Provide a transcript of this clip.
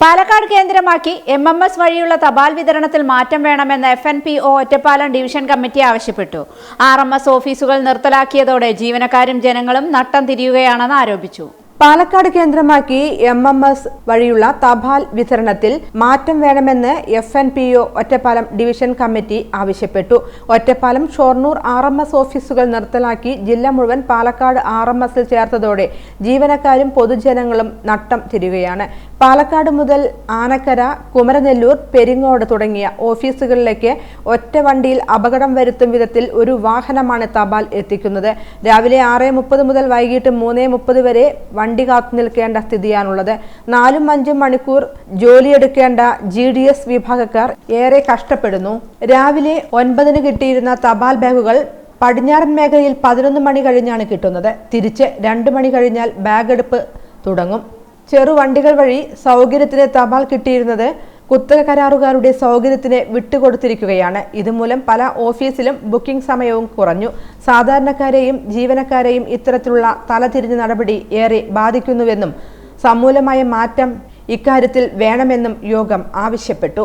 Palakkad കേന്ദ്രമാക്കി M M S വഴിയുള്ള തപാൽ വിതരണത്തിൽ മാറ്റം വേണമെന്ന് F N P O Ottapalam division committee ആവശ്യപ്പെട്ടു. ആർ എം എസ് ഓഫീസുകൾ നിർത്തലാക്കിയതോടെ ജീവനക്കാരും ജനങ്ങളും നട്ടം തിരിയുകയാണെന്ന് ആരോപിച്ചു. പാലക്കാട് കേന്ദ്രമാക്കി എം എം എസ് വഴിയുള്ള തപാൽ വിതരണത്തിൽ മാറ്റം വേണമെന്ന് F N P O Ottapalam division committee ആവശ്യപ്പെട്ടു. Ottapalam Shoranur R M S ഓഫീസുകൾ നിർത്തലാക്കി ജില്ല മുഴുവൻ പാലക്കാട് ആർ എം എസിൽ ചേർത്തതോടെ ജീവനക്കാരും പൊതുജനങ്ങളും നട്ടം തിരിയുകയാണ് പാലക്കാട് മുതൽ ആനക്കര കുമരനെല്ലൂർ പെരിങ്ങോട് തുടങ്ങിയ ഓഫീസുകളിലേക്ക് ഒറ്റ വണ്ടിയിൽ അപകടം വരുത്തും വിധത്തിൽ ഒരു വാഹനമാണ് തപാൽ എത്തിക്കുന്നത്. രാവിലെ ആറ് മുപ്പത് മുതൽ വൈകിട്ട് മൂന്ന് മുപ്പത് വരെ വണ്ടി കാത്തു നിൽക്കേണ്ട സ്ഥിതിയാണുള്ളത്. നാലും അഞ്ചും മണിക്കൂർ ജോലിയെടുക്കേണ്ട ജി ഡി എസ് വിഭാഗക്കാർ ഏറെ കഷ്ടപ്പെടുന്നു. രാവിലെ ഒൻപതിന് കിട്ടിയിരുന്ന തപാൽ ബാഗുകൾ പടിഞ്ഞാറൻ മേഖലയിൽ പതിനൊന്ന് മണി കഴിഞ്ഞാണ് കിട്ടുന്നത്. തിരിച്ച് രണ്ട് മണി കഴിഞ്ഞാൽ ബാഗെടുപ്പ് തുടങ്ങും. ചെറുവണ്ടികൾ വഴി സൗകര്യത്തിന് തപാൽ കിട്ടിയിരുന്നത് കുത്തക കരാറുകാരുടെ സൗകര്യത്തിന് വിട്ടുകൊടുത്തിരിക്കുകയാണ്. ഇതുമൂലം പല ഓഫീസിലും ബുക്കിംഗ് സമയവും കുറഞ്ഞു. സാധാരണക്കാരെയും ജീവനക്കാരെയും ഇത്തരത്തിലുള്ള തലതിരിഞ്ഞ നടപടി ഏറെ ബാധിക്കുന്നുവെന്നും സമൂലമായ മാറ്റം ഇക്കാര്യത്തിൽ വേണമെന്നും യോഗം ആവശ്യപ്പെട്ടു.